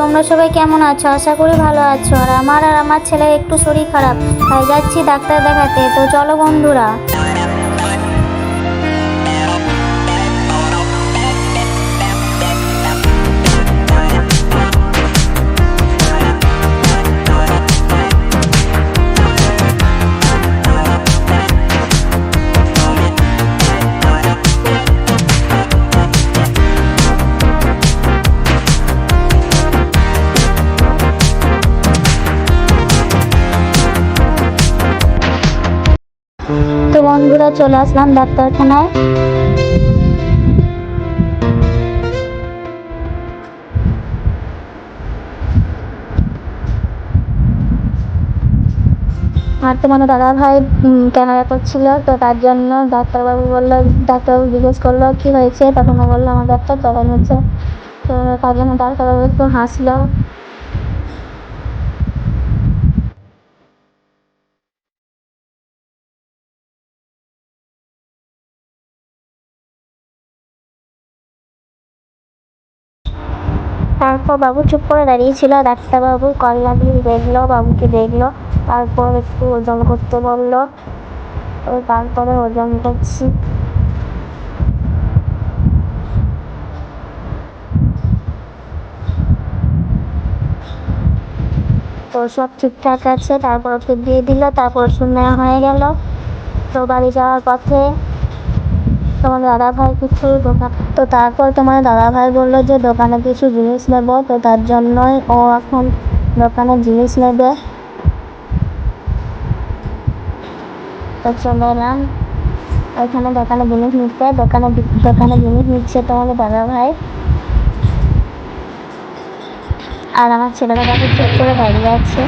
তোমরা সবাই কেমন আছো? আশা করি ভালো আছো। আর আমার আর আমার ছেলের একটু শরীর খারাপ, তাই যাচ্ছি ডাক্তার দেখাতে। তো চলো বন্ধুরা। বন্ধুরা, চলে আসলাম ডাক্তারখানায়। আর তোমার দাদা ভাই ক্যামেরা করছিল, তো তার জন্য ডাক্তারবাবু বলল, ডাক্তারবাবু জিজ্ঞেস করল, কি হয়েছে? তখন বলল, আমার ডাক্তার জ্বলন হচ্ছে, তো তার জন্য ডাক্তারবাবু একটু হাসলো। তারপর বাবু চুপ করে দাঁড়িয়েছিল ডাক্তারবাবু কল লাগিয়ে দেখল, বাবুকে দেখল, তারপর একটু ওজন করতে বলল ও তারপরে ওজন করছি। তো সব ঠিকঠাক আছে, তারপর ওকে দিয়ে দিল, তারপর ওষুধ নেওয়া হয়ে গেল। তো বাড়ি যাওয়ার পথে তোমার দাদা ভাই কিছু দোকান, তো তারপর তোমার দাদা ভাই বলল যে দোকানে কিছু জিনিস নেব, তো তার জন্যই ও এখন দোকানে জিনিস নেবে। তো চলে এলাম। ওইখানে দোকানে জিনিস নিচ্ছে, দোকানে দোকানে জিনিস নিচ্ছে তোমার দাদা ভাই আর আমার ছেলেরা বাবু চুপ করে দাঁড়িয়ে আছে।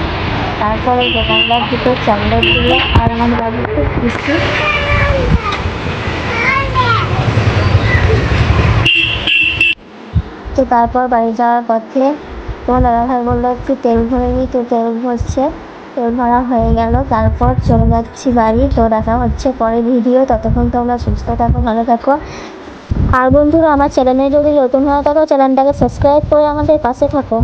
তারপরে দোকানদার দুটো চকলেট দিল, আর আমার বাবু খুব খুশি। তো তারপর বাড়ি যাওয়ার পথে তোমার দাদাভাই বলল, একটু তেল ভরে নিই তো, তেল ভরছে। তেল ভরা হয়ে গেল, তারপর চলে যাচ্ছি বাড়ি। তো দেখা হচ্ছে পরে ভিডিও। ততক্ষণ তোমরা সুস্থ থাকো, ভালো থাকো। আর বন্ধুরা, আমার চ্যানেলে যদি নতুন হয়ে থাকো চ্যানেলটাকে সাবস্ক্রাইব করে আমাদের পাশে থাকো।